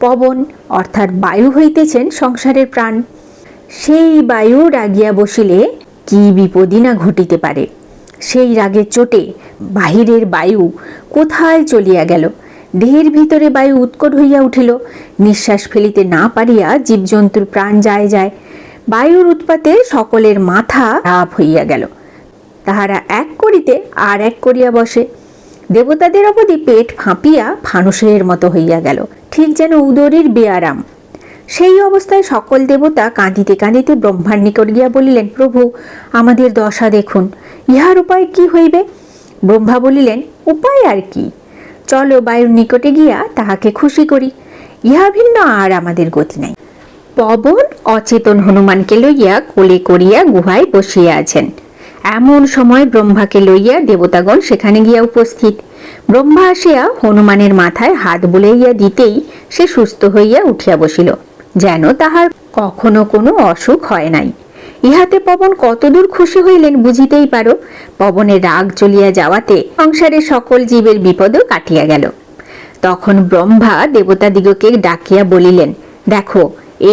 পবন অর্থাৎ বায়ু হইতেছেন সংসারের প্রাণ। সেই বায়ু রাগিয়া বসিলে কি বিপদই না ঘটিতে পারে। সেই রাগের চোটে বাহিরের বায়ু কোথায় চলিয়া গেল? দেহের ভিতরে বায়ু উৎকট হইয়া উঠিল। নিঃশ্বাস ফেলিতে না পারিয়া জীবজন্তুর প্রাণ যায় যায়। বায়ুর উৎপাতে সকলের মাথা আপ হইয়া গেল। তাহারা এক করিতে আর এক করিয়া বসে। দেবতাদের অবধি পেট ফাঁপিয়া ফানুষের মতো হইয়া গেল। ঠিক যেন উদরের বেয়ারাম। সেই অবস্থায় সকল দেবতা কাঁদিতে কাঁদিতে ব্রহ্মার নিকট গিয়া বলিলেন, প্রভু, আমাদের দশা দেখুন, ইহার উপায় কি হইবে? ব্রহ্মা বলিলেন, উপায় আর কি? চলো বায়ুর নিকটে গিয়া তাহাকে খুশি করি, ইহা ভিন্ন আর আমাদের গতি নাই। পবন অচেতন হনুমানকে লইয়া কোলে করিয়া গুহায় বসিয়া আছেন। এমন সময় ব্রহ্মাকে লইয়া দেবতাগণ সেখানে গিয়া উপস্থিত। ব্রহ্মা আসিয়া হনুমানের মাথায় হাত বুলাইয়া দিতেই সে সুস্থ হইয়া উঠিয়া বসিল, যেন তাহার কখনো কোনো অসুখ হয় নাই। ইহাতে পবন কতদূর খুশি হইলেন বুঝিতেই পারো, পবনের রাগ চলিয়া যাওয়াতে সংসারের সকল জীবের বিপদও কাটিয়া গেল। তখন ব্রহ্মা দেবতাদিগকে ডাকিয়া বলিলেন, দেখো,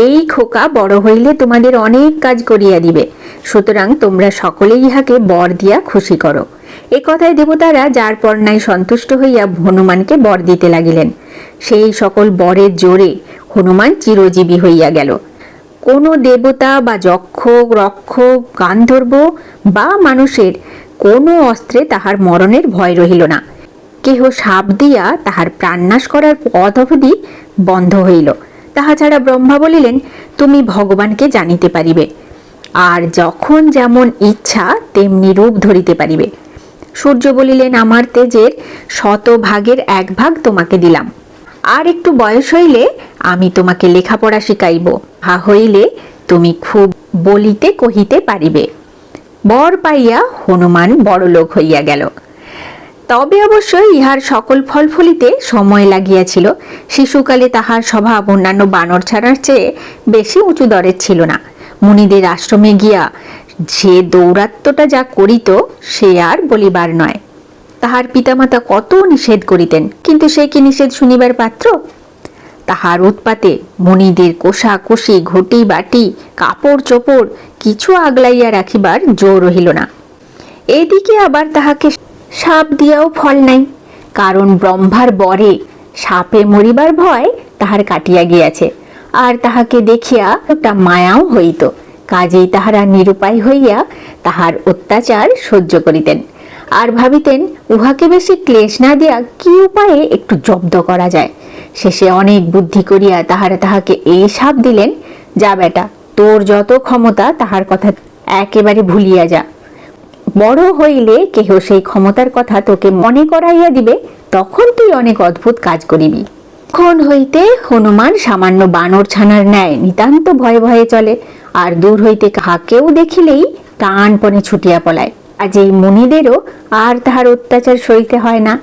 এই খোকা বড় হইলে তোমাদের অনেক কাজ করিয়া দিবে, সুতরাং তোমরা সকলেই ইহাকে বর দিয়া খুশি করো। এ কথায় দেবতারা যার পর নাই সন্তুষ্ট হইয়া হনুমানকে বর দিতে লাগিলেন। সেই সকল বরের জোরে হনুমান চিরজীবী হইয়া গেল। কোনো দেবতা বা যক্ষ রক্ষক, গান্ধর্ব বা মানুষের কোনো অস্ত্রে তাহার মরণের ভয় রহিল না। কেহ সাপ দিয়া তাহার প্রাণনাশ করার পথ অবধি বন্ধ হইল। তাহা ছাড়া ব্রহ্মা বলিলেন, তুমি ভগবানকে জানিতে পারিবে। আর যখন যেমন ইচ্ছা, তেমনি রূপ ধরিতে পারিবে। সূর্য বলিলেন, আমার তেজের শত ভাগের এক ভাগ তোমাকে দিলাম। আর একটু বয়স হইলে আমি তোমাকে লেখাপড়া শিখাইব। হা হইলে তুমি খুব বলিতে কহিতে পারিবে। বর পাইয়া হনুমান বড়লোক হইয়া গেল। তবে অবশ্য ইহার সকল ফল ফলিতে সময় লাগিয়াছিল। শিশুকালে তাহার স্বভাব অন্যান্য বানর ছাড়ার চেয়ে বেশি উঁচু দরের ছিল না। মুনিদের আশ্রমে গিয়া যে দৌরাত্মটা যা করিত, সে আর বলিবার নয়। তাহার পিতামাতা কত নিষেধ করিতেন, কিন্তু সে কি নিষেধ শুনিবার পাত্র? তাহার উৎপাতে মণিদের কোষা কুশি ঘটি বাটি, কাপড় চোপড় কিছু আগলাইয়া রাখিবার জোর রহিল না। এদিকে আবার তাহাকে সাপ দিয়াও ফল নাই, কারণ ব্রহ্মার বরে সাপে মরিবার ভয় তাহার কাটিয়া গিয়াছে, আর তাহাকে দেখিয়া একটা মায়াও হইত। কাজেই তাহারা নিরুপায় হইয়া তাহার অত্যাচার সহ্য করিতেন। আর ভাবিতেন, উহাকে বেশি ক্লেশ না দিয়া কি উপায়ে একটু জব্দ করা যায়। শেষে অনেক বুদ্ধি করিয়া তাহারা তাহাকে এই সাপ দিলেন, যা বেটা, তোর যত ক্ষমতা, তাহার কথা একেবারে ভুলিয়া যা। বড় হইলে কেহ সেই ক্ষমতার কথা তোকে মনে করাইয়া দিবে, তখন তুই অনেক অদ্ভুত কাজ করিবি। ক্ষণ হইতে হনুমান সামান্য বানর ছানার ন্যায় নিতান্ত ভয়ে ভয়ে চলে, আর দূর হইতে কাহাকেও দেখিলেই প্রাণপণে ছুটিয়া পলায়। আজ এই মুনিদেরও আর তাহার অত্যাচার সইতে হয় না।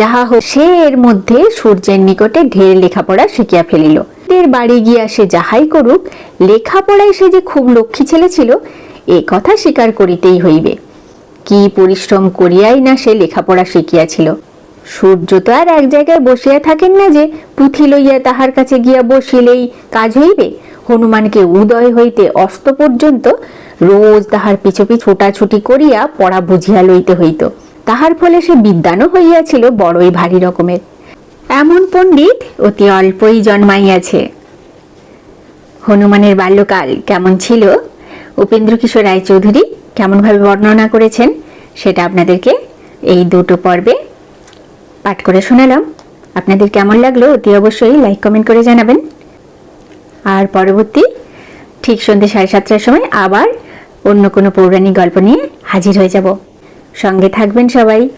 যাহা সে এর মধ্যে সূর্যের নিকটে ঢের লেখাপড়া শিখিয়া ফেলিল। এর বাড়ি গিয়া সে যাহাই করুক, লেখাপড়ায় সে যে খুব লক্ষ্মী ছেলে ছিল, এ কথা স্বীকার করিতেই হইবে। কি পরিশ্রম করিয়াই না সে লেখাপড়া শিখিয়াছিল। সূর্য তো আর এক জায়গায় বসিয়া থাকেন না যে, পুঁথি লইয়া তাহার কাছে গিয়া বসিলেই কাজ হইবে। হনুমানকে উদয় হইতে অস্ত পর্যন্ত রোজ তাহার পিছু পিছু ছোটাছুটি করিয়া পড়া বুঝিয়া লইতে হইত। তাহার ফলে সে বিদ্যানও হইয়াছিল বড়ই ভারী রকমের। এমন পণ্ডিত অতি অল্পই জন্মাইয়াছে। হনুমানের বাল্যকাল কেমন ছিল? উপেন্দ্র কিশোর রায়চৌধুরী কেমনভাবে বর্ণনা করেছেন, সেটা আপনাদেরকে এই দুটো পর্বে পাঠ করে শোনালাম। আপনাদের কেমন লাগল অতি অবশ্যই লাইক, কমেন্ট করে জানাবেন। আর পরবর্তী ঠিক সন্ধ্যে সাড়ে সাতটার সময় আবার অন্য কোনো পৌরাণিক গল্প নিয়ে হাজির হয়ে যাব। সঙ্গে থাকবেন সবাই।